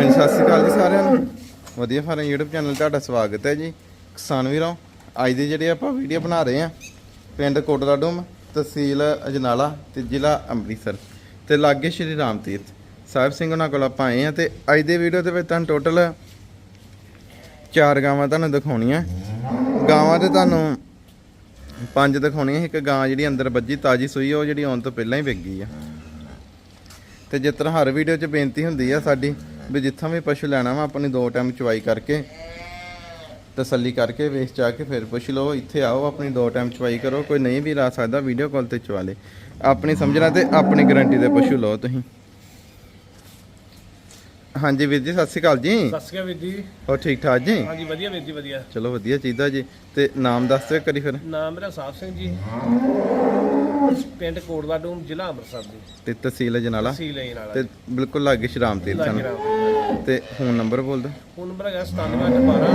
ਹਾਂਜੀ, ਸਤਿ ਸ਼੍ਰੀ ਅਕਾਲ ਜੀ ਸਾਰਿਆਂ ਨੂੰ। ਵਧੀਆ ਫਾਰਮ YouTube ਚੈਨਲ ਤੁਹਾਡਾ ਸਵਾਗਤ ਹੈ ਜੀ। ਕਿਸਾਨ ਵੀਰੋ, ਅੱਜ ਦੀ ਜਿਹੜੀ ਆਪਾਂ ਵੀਡੀਓ ਬਣਾ ਰਹੇ ਆ ਪਿੰਡ ਕੋਟਲਾ ਡੂਮ, ਤਹਿਸੀਲ ਅਜਨਾਲਾ ਤੇ ਜ਼ਿਲ੍ਹਾ ਅੰਮ੍ਰਿਤਸਰ ਤੇ ਲਾਗੇ ਸ਼੍ਰੀ ਰਾਮ ਤੀਰਥ। ਸਾਹਿਬ ਸਿੰਘ ਉਹਨਾਂ ਕੋਲ ਆਪਾਂ ਆਏ ਆ ਤੇ ਅੱਜ ਦੇ ਵੀਡੀਓ ਦੇ ਵਿੱਚ ਤੁਹਾਨੂੰ ਟੋਟਲ ਚਾਰ ਗਾਵਾਂ ਤੁਹਾਨੂੰ ਦਿਖਾਉਣੀਆਂ। ਗਾਵਾਂ ਤੇ ਤੁਹਾਨੂੰ ਪੰਜ ਦਿਖਾਉਣੀਆਂ, ਇੱਕ ਗਾਂ ਜਿਹੜੀ ਅੰਦਰ ਵੱਜੀ, ਤਾਜੀ ਸੂਈ, ਉਹ ਜਿਹੜੀ ਆਉਣ ਤੋਂ ਪਹਿਲਾਂ ਹੀ ਵਿਕ ਗਈ ਆ। ਤੇ ਜਿਸ ਤਰ੍ਹਾਂ ਹਰ ਵੀਡੀਓ 'ਚ ਬੇਨਤੀ ਹੁੰਦੀ ਆ ਸਾਡੀ ਵੀ ਜਿੱਥੋਂ ਵੀ ਪਸ਼ੂ ਲੈਣਾ ਵਾ ਆਪਣੀ ਦੋ ਟਾਈਮ ਚਵਾਈ ਕਰਕੇ ਤਸੱਲੀ ਕਰਕੇ ਵੇਚ ਚਾ ਕੇ ਫਿਰ ਪੁੱਛ ਲਓ ਇੱਥੇ ਆਓ ਆਪਣੀ ਦੋ ਟਾਈਮ ਚਵਾਈ ਕਰੋ ਕੋਈ ਨਹੀਂ ਵੀ ਲਾ ਸਕਦਾ ਵੀਡੀਓ ਕਾਲ ਤੇ ਚਵਾ ਲੇ। ਆਪਣੀ ਸਮਝਣਾ ਤੇ ਆਪਣੀ ਗਾਰੰਟੀ ਦੇ ਪਸ਼ੂ ਲਓ ਤੁਸੀਂ। ਹਾਂਜੀ ਵੀਰ ਜੀ ਸਤਿ ਸ਼੍ਰੀ ਅਕਾਲ ਜੀ। ਸਤਿ ਸ਼੍ਰੀ ਅਕਾਲ ਵੀਰ ਜੀ। ਹੋਰ ਠੀਕ ਠਾਕ ਜੀ? ਹਾਂਜੀ ਵਧੀਆ ਵੀਰ ਜੀ ਵਧੀਆ। ਚਲੋ ਵਧੀਆ ਚਾਹੀਦਾ ਜੀ। ਤੇ ਨਾਮ ਦੱਸ ਦਿਓ ਕਰੀ ਫਿਰ। ਨਾਮ ਮੇਰਾ ਸਾਹਿਬ ਸਿੰਘ ਜੀ। ਪਿੰਡ ਕੋਟਲਾ ਡੂਮ ਜ਼ਿਲ੍ਹਾ ਅੰਮ੍ਰਿਤਸਰ ਦੀ ਤੇ ਤਹਿਸੀਲ ਜਨਾਲਾ। ਸੀ ਲੈਣ ਵਾਲਾ ਤੇ ਬਿਲਕੁਲ ਲਾਗੇ ਸ਼ਰਾਮ ਤੀਰਥ ਤੇ ਫੋਨ ਨੰਬਰ ਬੋਲ ਦਿਓ। ਫੋਨ ਨੰਬਰ ਹੈਗਾ 9712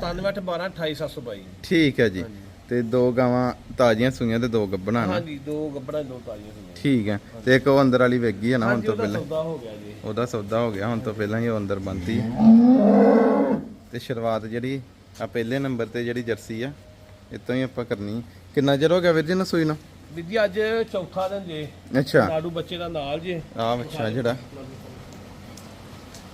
9712 28722 ਠੀਕ ਹੈ ਜੀ। ਤੇ ਦੋ ਗਾਵਾਂ ਤਾਜ਼ੀਆਂ ਸੂਈਆਂ ਤੇ ਦੋ ਗੱਬਣਾ ਨਾ। ਹਾਂਜੀ ਦੋ ਗੱਬੜਾਂ ਦੋ ਤਾਜ਼ੀਆਂ ਹੋਈਆਂ ਠੀਕ ਹੈ। ਤੇ ਇੱਕ ਉਹ ਅੰਦਰ ਵਾਲੀ ਵੇਗੀ ਹੈ ਨਾ ਹੁਣ ਤੋਂ ਉਹਦਾ ਪਹਿਲਾਂ। ਸੌਦਾ ਹੋ ਗਿਆ ਜੀ। ਉਹਦਾ ਸੌਦਾ ਹੋ ਗਿਆ ਹੁਣ ਤੋਂ ਪਹਿਲਾਂ ਹੀ ਉਹ ਅੰਦਰ ਬੰਦੀ ਤੇ ਸ਼ੁਰੂਆਤ ਜਿਹੜੀ ਆ ਪਹਿਲੇ ਨੰਬਰ ਤੇ ਜਿਹੜੀ ਜਰਸੀ ਆ ਇਤੋਂ ਹੀ ਆਪਾਂ ਕਰਨੀ ਕਿੰਨਾ ਚਿਰ ਹੋ ਗਿਆ ਵੀਰ ਜੀ ਨੂੰ ਸੂਈ ਨੂੰ? ਵੀਰ ਜੀ ਅੱਜ ਚੌਥਾ ਦਿਨ ਜੇ। ਅੱਛਾ। ਨਾੜੂ ਬੱਚੇ ਦਾ ਨਾਲ ਜੇ। ਆ ਬੱਚਾ ਜਿਹੜਾ।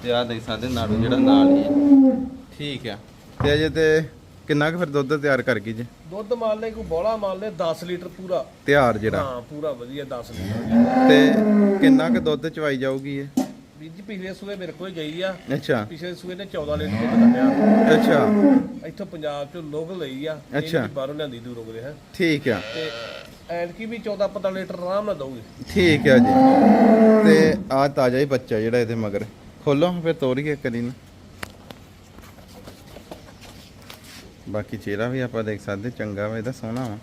ਤੇ ਆ ਦੇਖ ਸਕਦੇ ਨਾੜੂ ਜਿਹੜਾ ਨਾਲ ਹੀ ਹੈ। ਠੀਕ ਆ। ਤੇ ਅਜੇ ਤੇ ਕਿੰਨਾ ਕੁ ਫਿਰ ਦੁੱਧ ਤਿਆਰ ਕਰ ਗਈ ਜੀ? ਦੁੱਧ ਮਾਲ ਲੈ ਕੋਈ ਬੋਲਾ ਮਾਲ ਲੈ 10 ਲੀਟਰ ਪੂਰਾ। ਤਿਆਰ ਜਿਹੜਾ। ਹਾਂ ਪੂਰਾ ਵਧੀਆ 10 ਲੀਟਰ। ਤੇ ਕਿੰਨਾ ਕੁ ਦੁੱਧ ਚਵਾਈ ਜਾਊਗੀ ਇਹ? ਵੀਰ ਜੀ ਪਿਛਲੇ ਸੂਏ ਮੇਰੇ ਕੋਲ ਗਈ ਆ। ਅੱਛਾ। ਪਿਛਲੇ ਸੂਏ ਨੇ 14 ਲੀਟਰ ਦੁੱਧ ਕੱਢਿਆ। ਅੱਛਾ। ਇੱਥੋਂ ਪੰਜਾਬ ਚੋਂ ਲੋਕ ਲਈ ਆ। ਅੱਛਾ। ਬਾਹਰੋਂ ਲਿਆਂਦੀ ਦੂਰੋਂ ਕਰੇ ਹੈ। ਠੀਕ ਆ। ਤੇ ਐਨਕੀ ਵੀ 14 15 ਲੀਟਰ ਆਰਾਮ ਨਾਲ ਦਊਗੀ। ਠੀਕ ਆ ਜੀ। ਤੇ ਆ ਤਾਜ਼ਾ ਹੀ ਬੱਚਾ ਜਿਹੜਾ ਇਹਦੇ ਮਗਰ। ਖੋਲੋ ਫਿਰ ਤੋਰੀਏ ਕਰੀ ਨੂੰ। ਬਾਕੀ ਚਿਹਰਾ ਵੀ ਆਪਾਂ ਦੇਖ ਸਕਦੇ ਚੰਗਾ ਵਾ ਇਹਦਾ ਸੋਹਣਾ ਵਾ।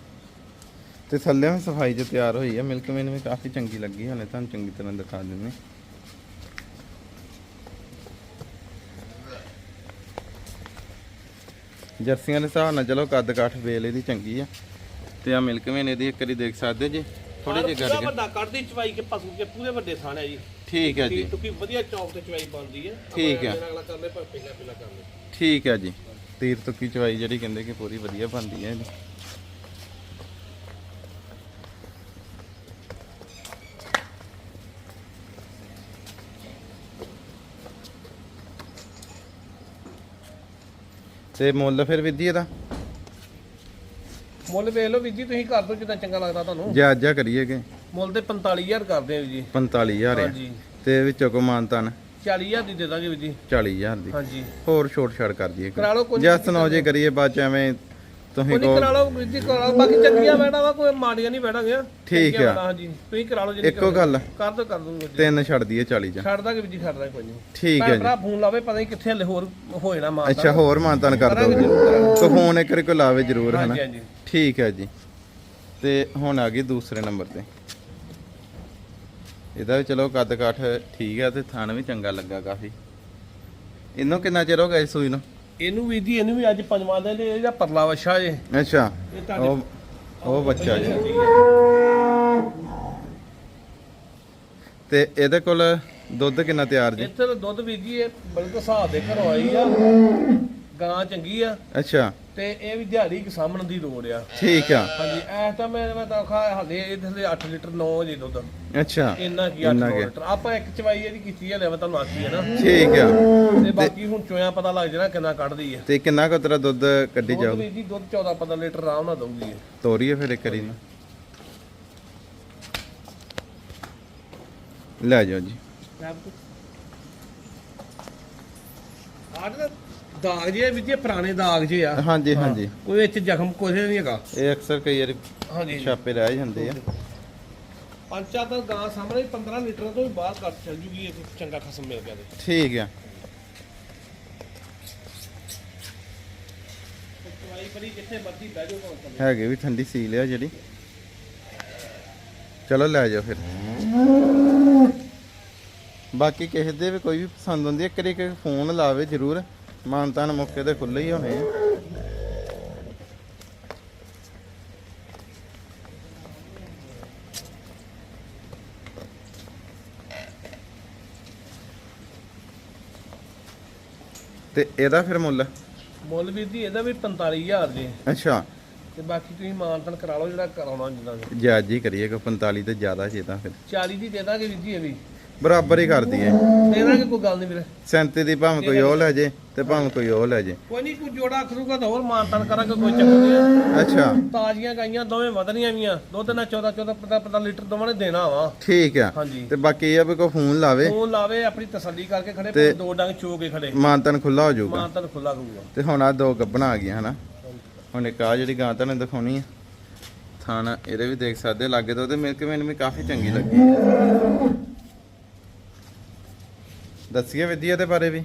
ਤੇ ਥੱਲੇ ਵੀ ਸਫ਼ਾਈ 'ਚ ਤਿਆਰ ਹੋਈ ਆ ਮਿਲਕ ਮੈਨ ਵੀ ਕਾਫੀ ਚੰਗੀ ਲੱਗੀ ਹਲੇ ਤੁਹਾਨੂੰ ਚੰਗੀ ਤਰ੍ਹਾਂ ਦਿਖਾ ਦਿੰਨੇ। ਜਰਸੀਆਂ ਦੇ ਹਿਸਾਬ ਨਾਲ ਚਲੋ ਕੱਦ ਕਾਠ ਵੇਲ ਇਹਦੀ ਚੰਗੀ ਆ। ਤੇ ਆ ਮਿਲਕ ਮੈਨ ਇਹਦੀ ਇੱਕ ਵਾਰੀ ਦੇਖ ਸਕਦੇ ਜੀ ਥੋੜੇ ਜਿਹੇ ਗਏ ਵੱਡਾ ਕੱਢਦੀ ਚਵਾਈ ਕੇ ਪਸ਼ੂ ਕੇ ਪੂਰੇ ਵੱਡੇ ਥਾਣ ਹੈ ਜੀ। ਠੀਕ ਹੈ ਜੀ। ਕਿਉਂਕਿ ਵਧੀਆ ਚੌਕ ਤੇ ਚਵਾਈ ਬਣਦੀ ਹੈ। ਠੀਕ ਹੈ। ਅਗਲਾ ਕਰ ਲੈ ਪਰ ਪਹਿਲਾਂ ਪਹਿਲਾਂ ਕਰ ਲੈ ਠੀਕ ਹੈ ਜੀ। ਤੀਰ ਤੁੱਕੀ ਚਵਾਈ ਜਿਹੜੀ ਕਹਿੰਦੇ ਕਿ ਪੂਰੀ ਵਧੀਆ ਬਣਦੀ ਹੈ ਇਹਦੀ। ਤੇ ਮੁੱਲ ਫਿਰ ਵਿਧੀ ਇਹਦਾ? ਮੁੱਲ ਵੇਖ ਲਓ ਵੀਰ ਜੀ ਤੁਸੀਂ ਕਰ ਦਿਓ ਜਿੱਦਾਂ ਚੰਗਾ ਲੱਗਦਾ ਤੁਹਾਨੂੰ। ਜੇ ਅੱਜ ਆ ਕਰੀਏਗੇ ਮੁੱਲ ਤੇ 45000 ਕਰਦੇ ਆ ਵੀਰ ਜੀ। 45000 ਆ। ਹਾਂਜੀ। ਤੇ ਵਿੱਚੋਂ ਕੋ ਮਾਨਤਨ 40000 ਦੀ ਦੇ ਦਾਂਗੇ ਵੀਰ ਜੀ। 40000 ਦੀ। ਹਾਂਜੀ। ਹੋਰ ਛੋਟ ਛਾੜ ਕਰ ਦਈਏ। ਕਰਾ ਲਓ ਕੋਈ ਜਸ ਨੌ ਜੇ ਕਰੀਏ ਬਾਅਦ ਚ ਐਵੇਂ ਤੁਸੀਂ ਕੋ ਕਰਾ ਲਓ ਵੀਰ ਜੀ ਕਰਾ ਲਓ। ਬਾਕੀ ਚੰਗੀਆਂ ਬੈਠਾ ਵਾ ਕੋਈ ਮਾੜੀਆਂ ਨਹੀਂ ਬੈਠਾਂਗੇ ਠੀਕ ਆ। ਹਾਂਜੀ। ਤੁਸੀਂ ਕਰਾ ਲਓ ਜਿਹੜੀ ਇੱਕੋ ਗੱਲ। ਕਰ ਦੋ ਕਰ ਦੂੰਗਾ ਜੀ। ਤਿੰਨ ਛੱਡ ਦਈਏ 40 ਚ। ਛੱਡ ਦਾਂਗੇ ਵੀਰ ਜੀ ਛੱਡ ਦਾਂਗੇ ਕੋਈ ਨਹੀਂ ਠੀਕ ਹੈ ਜੀ। ਭਰਾ ਫੋਨ ਲਾਵੇ ਪਤਾ ਨਹੀਂ ਕਿੱਥੇ ਹਲੇ ਹੋਰ ਹੋ ਜਾਣਾ ਮਾਂ ਅੱਛਾ ਹੋਰ ਮਾਨਤਨ ਕਰ ਦੋਗੇ। ਕੋ ਫੋਨ ਇੱਕ ਵਾਰੀ ਕੋ ਲਾਵੇ ਜ਼ਰੂਰ ਹਨਾ? ਹਾਂਜੀ। ਹਾਂਜੀ ਠੀਕ ਹੈ ਜੀ। ਤੇ ਹੁਣ ਆ ਗਈ ਦੂਸਰੇ ਨੰਬਰ ਤੇ। ਇਹਦਾ ਵੀ ਚਲੋ ਕੱਦ ਕਾਠ ਠੀਕ ਹੈ ਤੇ ਥਣ ਵੀ ਚੰਗਾ ਲੱਗਾ ਕਾਫੀ। ਇਹਨੂੰ ਕਿੰਨਾ ਚਿਰ ਹੋ ਗਿਆ ਇਸ ਸੂਈ ਨੂੰ? ਇਹਨੂੰ ਵੀ ਜੀ ਇਹਨੂੰ ਵੀ ਅੱਜ ਪੰਜਵਾਂ ਦਿਨ ਇਹ ਜਿਹੜਾ ਪਰਲਾ ਵਛਾ ਜੇ। ਅੱਛਾ ਉਹ ਉਹ ਬੱਚਾ ਜੀ। ਤੇ ਇਹਦੇ ਕੋਲ ਦੁੱਧ ਕਿੰਨਾ ਤਿਆਰ ਜੀ? ਇੱਥੇ ਤਾਂ ਦੁੱਧ ਵੀ ਜੀ ਇਹ ਬਲਕ ਹਿਸਾਬ ਦੇ ਘਰੋਂ ਆਈ ਆ। ਗਾਂ ਚੰਗੀ ਆ। ਅੱਛਾ। ਤੇ ਇਹ ਵੀ ਦਿਹਾੜੀ ਕਿ ਸਾਹਮਣ ਦੀ ਲੋੜ ਆ। ਠੀਕ ਆ। ਹਾਂਜੀ ਐ ਤਾਂ ਮੈਂ ਮੈਂ ਤਾਂ ਖਾ ਹਲੇ ਇਹਦੇ ਥੱਲੇ 8 ਲੀਟਰ 9 ਜੇ ਦੁੱਧ। ਅੱਛਾ। ਇੰਨਾ ਕੀ 8 ਇੰਨਾ ਕੀ। ਲੀਟਰ। ਆਪਾਂ ਇੱਕ ਚਵਾਈ ਇਹਦੀ ਕੀਤੀ ਹੈ ਲੈ ਮੈਂ ਤੁਹਾਨੂੰ ਆਖੀ ਹੈ ਨਾ। ਠੀਕ ਆ। ਤੇ ਬਾਕੀ ਹੁਣ ਚੋਇਆ ਪਤਾ ਲੱਗ ਜਾਣਾ ਕਿੰਨਾ ਕੱਢਦੀ ਹੈ ਤੇ ਕਿੰਨਾ ਕੁ ਤੇਰਾ ਦੁੱਧ ਕੱਢੀ ਦੁੱਧ ਜਾਊ ਵੀ ਜੀ ਦੁੱਧ 14 15 ਲੀਟਰ ਆਰਾਮ ਨਾਲ ਦਊਗੀ ਇਹ। ਤੋਰੀਏ ਫਿਰ ਇੱਕ ਵਾਰੀ ਨੂੰ। ਲੈ ਜਾਓ ਜੀ। ਨਾ ਦਾਗ ਜੇ ਵੀ ਜੀ ਪੁਰਾਣੇ ਦਾਗ ਜੇ ਆ। ਹਾਂਜੀ ਹਾਂਜੀ। ਕੋਈ ਵਿੱਚ ਜ਼ਖਮ ਕੁਝ ਨਹੀਂ ਹੈਗਾ। ਇਹ ਅਕਸਰ ਕਈ ਵਾਰੀ ਹਾਂਜੀ। ਛਾਪੇ ਰਹਿ ਜਾਂਦੇ ਆ। ਪੰਚਾ ਤਾਂ ਗਾਂ ਸਾਹਮਣੇ 15 ਲੀਟਰ ਤੋਂ ਵੀ ਬਾਹਰ ਕੱਟ ਚੱਲ ਜੂਗੀ ਇੱਕ ਚੰਗਾ ਖਸਮ ਮਿਲ ਗਿਆ ਤੇ। ਠੀਕ ਆ। ਚਵਾਈ ਬੜੀ ਜਿੱਥੇ ਮਰਜ਼ੀ ਬਹਿ ਜਾਓ ਭਾਵੇਂ ਥੱਲੇ। ਹੈਗੇ ਵੀ ਠੰਡੀ ਸੀਲ ਆ ਜਿਹੜੀ। ਚਲੋ ਲੈ ਜਾਓ ਫਿਰ। ਬਾਕੀ ਕਿਸੇ ਦੇ ਵੀ ਕੋਈ ਵੀ ਪਸੰਦ ਹੁੰਦੀ ਹੈ ਕਰੀ ਕਿ ਫੋਨ ਲਾਵੇ ਜ਼ਰੂਰ। ਮਾਨ ਤਾਨ ਮੌਕੇ ਤੇ ਖੁੱਲੇ ਹੀ ਹੋਣੇ ਤੇ ਇਹਦਾ ਫਿਰ ਮੁੱਲ? ਮੁੱਲ ਵੀਰ ਜੀ ਇਹਦਾ ਵੀ 45000 ਜੀ। ਅੱਛਾ। ਤੇ ਬਾਕੀ ਤੁਸੀਂ ਮਾਨਤਨ ਕਰਾ ਲਓ ਜਿਹੜਾ ਕਰਾਉਣਾ ਜਿੱਦਾਂ ਵੀ। ਜਾਇਜ਼ ਕਰੀਏ ਕੋ 45 ਤੇ ਜ਼ਿਆਦਾ ਜੇ ਤਾਂ ਫਿਰ। 40 ਦੀ ਦੇ ਦਾਂਗੇ ਵੀਰ ਜੀ ਇਹ ਵੀ। ਬਰਾਬਰ ਹੀ ਕਰ ਦਈਏ ਦੇ ਦਾਂਗੇ ਕੋਈ ਗੱਲ ਨਹੀਂ ਵੀਰੇ। 37 ਦੀ ਭਾਵੇਂ ਕੋਈ ਉਹ ਲੈ ਜੇ ਤੇ ਭਾਵੇਂ ਕੋਈ ਉਹ ਲੈ ਜੇ। ਕੋਈ ਨਹੀਂ ਕੋਈ ਜੋੜਾ ਖਰੂਗਾ ਤਾਂ ਹੋਰ ਮਾਨਤਨ ਕਰਾਂਗੇ ਕੋਈ ਚੱਕਰ ਨਹੀਂ ਆ। ਅੱਛਾ। ਤਾਜ਼ੀਆਂ ਗਾਈਆਂ ਦੋਵੇਂ ਵਧਣੀਆਂ ਵੀਆਂ। ਦੁੱਧ ਨਾਲ 14 14 15 15 ਲੀਟਰ ਦੋਵਾਂ ਨੇ ਦੇਣਾ ਵਾ। ਠੀਕ ਆ। ਹਾਂਜੀ। ਤੇ ਬਾਕੀ ਇਹ ਆ ਵੀ ਕੋਈ ਫੋਨ ਲਾਵੇ। ਫੋਨ ਲਾਵੇ ਆਪਣੀ ਤਸੱਲੀ ਕਰਕੇ ਖੜੇ ਤੇ- ਦੋ ਡੰਗ ਚੋ ਕੇ ਖੜੇ। ਮਾਨਤਨ ਖੁੱਲਾ ਹੋ ਜਾਊਗਾ। ਮਾਨਤਨ ਖੁੱਲਾ ਕਰੂਗਾ। ਤੇ ਹੁਣ ਆ ਦੋ ਗੱਬਣਾ ਆ ਗਈਆਂ ਹਨਾ? ਹੁਣ ਇੱਕ ਆ ਜਿਹੜੀ ਗਾਂ ਤੁਹਾਨੂੰ ਦਿਖਾਉਣੀ ਆ। ਥਾਣਾ ਇਹਦੇ ਵੀ ਦੇਖ ਸਕਦੇ ਹੋ ਲਾਗੇ ਤੋਂ। ਤੇ ਮਿਲਕ ਮੈਨੂੰ ਵੀ ਕਾਫੀ ਚੰਗੀ ਲੱਗੀ। ਹੈ ਦੱਸੀਏ ਵਿਦਿਆ ਦੇ ਬਾਰੇ ਵੀ।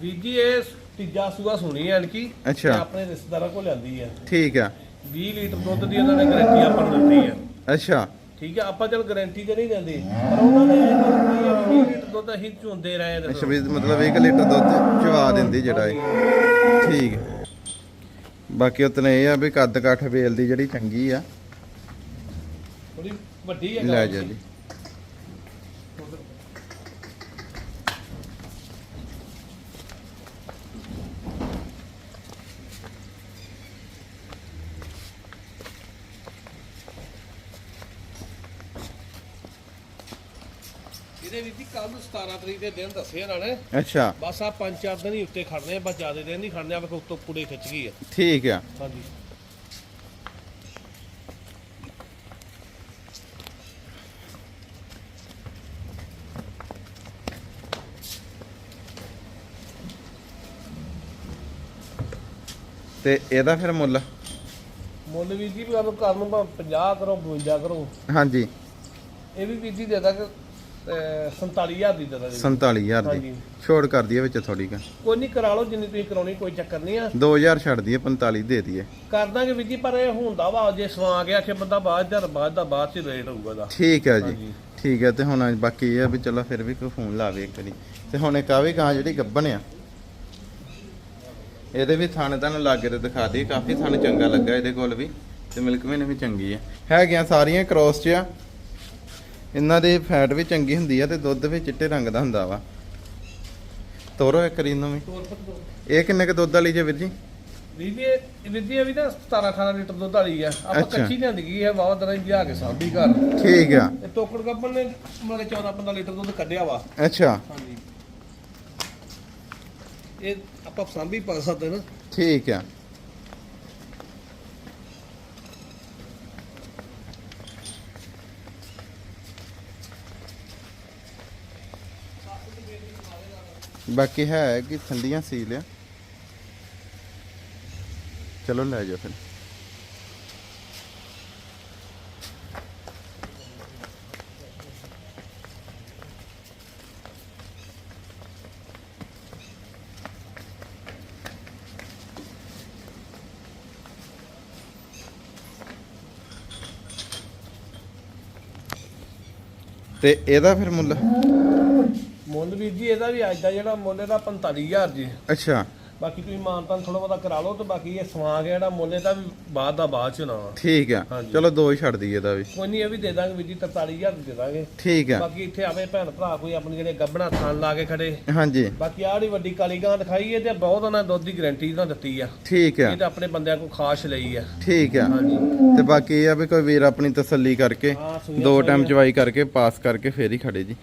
ਵੀਰ ਜੀ ਇਹ ਤੀਜਾ ਸੂਆ ਸੁਣੀ ਹੈ ਅਣਕੀ ਅੱਛਾ। ਆਪਣੇ ਰਿਸ਼ਤੇਦਾਰਾਂ ਕੋਲ ਲਿਆਂਦੀ ਹੈ ਠੀਕ ਆ। 20 ਲੀਟਰ ਦੁੱਧ ਦੀ ਉਹਨਾਂ ਨੇ ਗਾਰੰਟੀ ਆਪਾਂ ਨੂੰ ਦਿੱਤੀ ਹੈ ਅੱਛਾ। ਠੀਕ ਹੈ ਆਪਾਂ ਚਲ ਗਾਰੰਟੀ ਤੇ ਨਹੀਂ ਦਿੰਦੇ ਪਰ ਉਹਨਾਂ ਨੇ ਇਹ ਗੱਲ ਕਹੀ ਹੈ ਵੀ 20 ਲੀਟਰ ਦੁੱਧ ਅਸੀਂ ਚੁੰਦੇ ਰਹੇ ਹਾਂ ਅੱਛਾ ਵੀ ਮਤਲਬ 1 ਲੀਟਰ ਦੁੱਧ ਚਵਾ ਦਿੰਦੀ ਜਿਹੜਾ ਇਹ। ਠੀਕ ਹੈ। ਬਾਕੀ ਉਤਨੇ ਇਹ ਆ ਵੀ ਕੱਦ ਕਾਠ ਵੇਲ ਦੀ ਜਿਹੜੀ ਚੰਗੀ ਆ। ਥੋੜੀ ਵੱਡੀ ਹੈ ਲੈ ਗਾਂ ਜਾ। ਇਹਦੇ ਵਿੱਚ ਹੀ ਕੱਲ ਨੂੰ 17 ਤਰੀਕ ਦੇ ਦਿਨ ਦੱਸੇ ਇਹਨਾਂ ਨੇ ਅੱਛਾ। ਬਸ ਆ ਪੰਜ ਚਾਰ ਦਿਨ ਹੀ ਉੱਤੇ ਖੜਨੇ ਆ ਬਸ ਜ਼ਿਆਦਾ ਦਿਨ ਨਹੀਂ ਖੜਨੇ ਆ ਵੇਖੋ ਉੱਤੋਂ ਕੁੜੇ ਖਿੱਚ ਗਈ ਆ। ਠੀਕ ਆ। ਹਾਂਜੀ। ਤੇ ਇਹਦਾ ਫਿਰ ਮੁੱਲ? ਮੁੱਲ ਵੀਰ ਜੀ ਵੀ ਆਪ ਘਰ ਨੂੰ ਭਾਵੇਂ 50 ਕਰੋ 52 ਕਰੋ। ਹਾਂਜੀ। ਇਹ ਵੀ ਵੀਰ ਜੀ ਦੇ ਦਾਂਗੇ। 47000 ਦੀ ਦੇ ਦਾਂਗੇ। 47000 ਦੀ। ਹਾਂਜੀ। ਛੋੜ ਕਰ ਦਈਏ ਵਿੱਚ ਥੋੜੀ ਕਾ ਕੋਈ ਨਹੀਂ ਕਰਾ ਲਓ ਜਿੰਨੀ ਤੁਸੀਂ ਕਰਾਉਣੀ ਕੋਈ ਚੱਕਰ ਨਹੀਂ ਆ। 2000 ਛੱਡ ਦਈਏ 45 ਦੇ ਦਈਏ। ਕਰ ਦਾਂਗੇ ਵੀਰ ਜੀ ਪਰ ਇਹ ਹੁੰਦਾ ਵਾ ਜੇ ਸਵਾ ਗਿਆ ਕਿ ਬੰਦਾ ਬਾਅਦ ਦਾ ਬਾਅਦ ਦਾ ਬਾਅਦ ਚ ਰੇਟ ਹੋਊਗਾ ਦਾ ਠੀਕ ਹੈ ਜੀ। ਹਾਂਜੀ। ਠੀਕ ਹੈ ਤੇ ਹੁਣ ਬਾਕੀ ਇਹ ਆ ਵੀ ਚਲੋ ਫਿਰ ਵੀ ਕੋਈ ਫੋਨ ਲਾਵੇ ਇੱਕ ਵਾਰੀ। ਤੇ ਹੁਣ ਇੱਕ ਆ ਵੀ ਗਾਂ ਜਿਹੜੀ ਗੱਬਣ ਆ ਇਹਦੇ ਵੀ ਥਣ ਤੁਹਾਨੂੰ ਲਾਗੇ ਤੇ ਦਿਖਾ ਦਈਏ ਕਾਫੀ ਥਣ ਚੰਗਾ ਲੱਗਾ ਇਹਦੇ ਕੋਲ ਵੀ ਤੇ ਮਿਲਕ ਵੀ ਵੀ ਚੰਗੀ ਆ। ਹੈਗੀਆਂ ਸਾਰੀਆਂ ਕ੍ਰੋਸ 'ਚ ਆ ਇਹਨਾਂ ਦੇ ਫੈਟ ਵੀ ਚੰਗੀ ਹੁੰਦੀ ਆ ਤੇ ਦੁੱਧ ਵੀ ਚਿੱਟੇ ਰੰਗ ਦਾ ਹੁੰਦਾ ਵਾ। ਤੋਰੋ ਇੱਕ ਰੀ ਨੂੰ ਵੀ। ਇਹ ਕਿੰਨੇ ਕ ਦੁੱਧ ਵਾਲੀ ਜੇ ਵੀਰ ਜੀ? ਇਹ ਵੀ ਨਾ 17 18 ਲੀਟਰ ਦੁੱਧ ਵਾਲੀ ਆ। ਆਪਾਂ। ਕੱਚੀ ਲਿਆਂਦੀ ਗਈ ਹੈ ਵਾਵਾ ਦਰਾਂ ਲਿਆ ਕੇ ਸਾਂਭੀ ਘਰ। ਠੀਕ ਆ। ਇਹ ਟੋਕੜ ਗੱਬਨ ਨੇ ਮਤਲਬ 14 15 ਲੀਟਰ ਦੁੱਧ ਕੱਢਿਆ ਵਾ। ਅੱਛਾ। ਹਾਂਜੀ। ਇਹ ਆਪਾਂ ਸਾਂਭੀ ਪਾ ਸਕਦੇ ਨਾ ਠੀਕ ਆ। ਬਾਕੀ ਹੈ ਕਿ ਠੰਡੀਆਂ ਸੀਲ ਆ। ਚਲੋ ਲੈ ਜਾਓ ਫਿਰ। ਤੇ ਇਹਦਾ ਫਿਰ ਮੁੱਲ? ਮੁੱਲ ਵੀਰ ਜੀ ਇਹਦਾ ਵੀ ਅੱਜ ਦਾ ਜਿਹੜਾ ਮੁੱਲ ਇਹਦਾ 45000 ਜੀ। ਅੱਛਾ। ਬਾਕੀ ਤੁਸੀਂ ਮਾਨਤਾਨ ਥੋੜਾ ਬਹੁਤਾ ਕਰਾ ਲਓ ਤੇ ਬਾਕੀ ਇਹ ਸਵਾ ਗਿਆ ਜਿਹੜਾ ਮੁੱਲ ਇਹਦਾ ਵੀ ਬਾਅਦ ਦਾ ਬਾਅਦ ਚ ਨਾ। ਠੀਕ ਆ। ਹਾਂਜੀ। ਚਲੋ ਦੋ ਹੀ ਛੱਡ ਦਈਏ ਇਹਦਾ ਵੀ। ਕੋਈ ਨਹੀਂ ਇਹ ਵੀ ਦੇ ਦਾਂਗੇ ਵੀਰ ਜੀ 43000 ਦੀ ਦਾਂਗੇ। ਠੀਕ ਆ। ਬਾਕੀ ਇੱਥੇ ਆਵੇ ਭੈਣ ਭਰਾ ਕੋਈ ਆਪਣੀ ਜਿਹੜੇ ਗੱਬਣਾ ਥਾਨ ਲਾ ਕੇ ਖੜੇ। ਹਾਂਜੀ। ਬਾਕੀ ਆਹ ਜਿਹੜੀ ਵੱਡੀ ਕਾਲੀ ਗਾਂ ਦਿਖਾਈ ਹੈ ਤੇ ਬਹੁਤ ਉਹਨਾਂ ਦੁੱਧ ਦੀ ਗਾਰੰਟੀ ਇਹਨਾਂ ਦਿੱਤੀ ਆ। ਠੀਕ ਆ। ਇਹ ਤਾਂ ਆਪਣੇ ਬੰਦਿਆਂ ਕੋਲ ਖਾਸ ਲਈ ਆ। ਠੀਕ ਆ। ਹਾਂਜੀ। ਤੇ ਬਾਕੀ ਇਹ ਆ ਵੀ ਕੋਈ ਵੀਰ ਆਪਣੀ ਤਸੱਲੀ ਕਰਕੇ ਹਾਂ ਦੋ ਟਾਈਮ। ਚਵਾਈ ਕਰਕੇ ਪਾਸ ਕਰਕੇ ਫੇਰ ਹੀ ਖੜੇ ਜੀ।